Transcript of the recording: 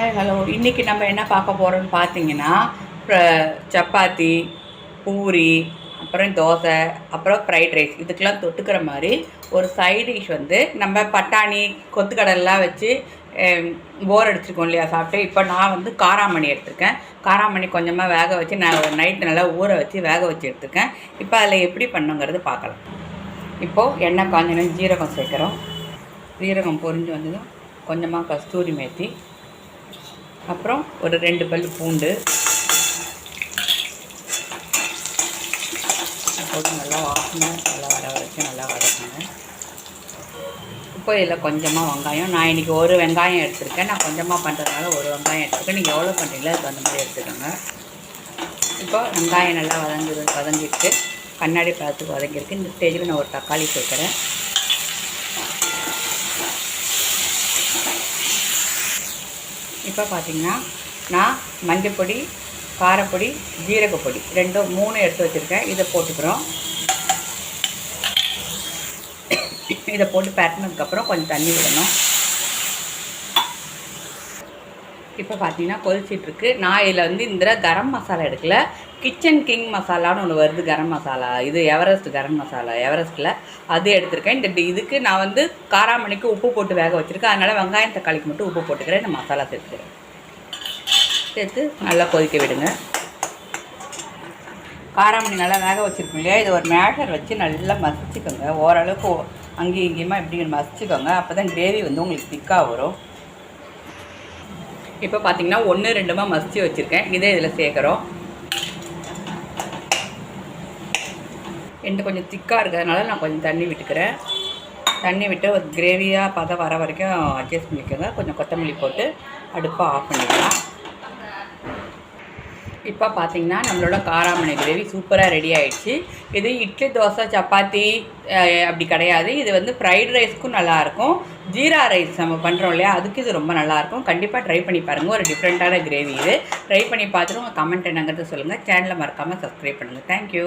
Hi hello இன்றைக்கி நம்ம என்ன பார்க்க போகிறோம்னு பார்த்தீங்கன்னா சப்பாத்தி பூரி அப்புறம் தோசை அப்புறம் ஃப்ரைட் ரைஸ் இதுக்கெல்லாம் தொட்டுக்கிற மாதிரி ஒரு சைட் டிஷ் வந்து நம்ம பட்டாணி கொத்துக்கடலாம் வச்சு போர் அடிச்சிருக்கோம் இல்லையா சாப்பிட்டு. இப்போ நான் வந்து காராமணி எடுத்திருக்கேன். காராமணி கொஞ்சமாக வேக வச்சு நான் நைட்டு நல்லா ஊற வச்சு வேக வச்சு எடுத்திருக்கேன். இப்போ அதில் எப்படி பண்ணுங்கிறது பார்க்கலாம். இப்போது எண்ணெய் காஞ்சணும் ஜீரகம் சேர்க்குறோம். ஜீரகம் பொரிஞ்சு வந்ததும் கொஞ்சமாக கஸ்தூரி மேத்தி அப்புறம் ஒரு ரெண்டு பல் பூண்டு. போட்டு நல்லா வாசனை நல்லா வர வரைக்கும் நல்லா வதக்குங்க இப்போ இதில் கொஞ்சமாக வெங்காயம். நான் இன்றைக்கி ஒரு வெங்காயம் எடுத்திருக்கேன். நான் கொஞ்சமாக பண்ணுறதுனால ஒரு வெங்காயம் எடுத்துருக்கேன். நீங்கள் எவ்வளோ பண்ணுறீங்களோ அதுக்கு அந்த மாதிரி எடுத்துக்கோங்க. இப்போ வெங்காயம் நல்லா வதங்கி வதங்கிட்டு கண்ணாடி பழத்துக்கு வதங்கியிருக்கு. இந்த ஸ்டேஜில் நான் ஒரு தக்காளி சேர்க்குறேன். இப்போ பார்த்தீங்கன்னா நான் மஞ்சப்பொடி காரப்பொடி ஜீரகப்பொடி ரெண்டும் மூணு எடுத்து வச்சுருக்கேன். இதை போட்டுக்கிறோம். இதை போட்டு பரட்டினதுக்கப்புறம் கொஞ்சம் தண்ணி விடணும். இப்போ பார்த்தீங்கன்னா கொதிச்சிட்ருக்கு. நான் இதில் வந்து இந்த கரம் மசாலா எடுக்கல. கிச்சன் கிங் மசாலான்னு ஒன்று வருது கரம் மசாலா. இது எவரெஸ்ட் கரம் மசாலா எவரெஸ்ட்டில் அது எடுத்திருக்கேன். இந்த இதுக்கு நான் வந்து காராமணிக்கு உப்பு போட்டு வேக வச்சுருக்கேன். அதனால் வெங்காயம் தக்காளிக்கு மட்டும் உப்பு போட்டுக்கிறேன். இந்த மசாலா சேர்த்துக்கிறேன். சேர்த்து நல்லா கொதிக்க விடுங்க. காராமணி நல்லா வேக வச்சுருக்கோம் இல்லையா? இது ஒரு மேஷர் வச்சு நல்லா மசிச்சுக்கோங்க. ஓரளவுக்கு அங்கேயும் இங்கேயுமா இப்படி மசிச்சுக்கோங்க. அப்போ தான் கிரேவி வந்து உங்களுக்கு திக்காக வரும். இப்போ பார்த்தீங்கன்னா ஒன்று ரெண்டுமா மசிச்சு வச்சுருக்கேன். இதே இதில் சேர்க்குறோம். என்கிட்ட கொஞ்சம் திக்காக இருக்கிறதுனால நான் கொஞ்சம் தண்ணி விட்டுக்கிறேன். தண்ணி விட்டு ஒரு கிரேவியாக பதம் வர வரைக்கும் அட்ஜஸ்ட் பண்ணிக்கோங்க. கொஞ்சம் கொத்தமல்லி போட்டு அடுப்பாக ஆஃப் பண்ணிக்கலாம். இப்போ பார்த்தீங்கன்னா நம்மளோட காராமணி கிரேவி சூப்பராக ரெடி ஆகிடுச்சு இது இட்லி தோசை சப்பாத்தி அப்படி கிடையாது. இது வந்து ஃப்ரைட் ரைஸ்க்கும் நல்லாயிருக்கும். ஜீரா ரைஸ் நம்ம பண்ணுறோம் இல்லையா? அதுக்கு இது ரொம்ப நல்லாயிருக்கும். கண்டிப்பாக ட்ரை பண்ணி பாருங்கள் ஒரு டிஃப்ரெண்ட்டான கிரேவி இது. ட்ரை பண்ணி பார்த்துட்டு உங்கள் கமெண்ட் என்னங்கிறது சொல்லுங்கள் சேனலை மறக்காமல் சப்ஸ்கிரைப் பண்ணுங்கள் தேங்க்யூ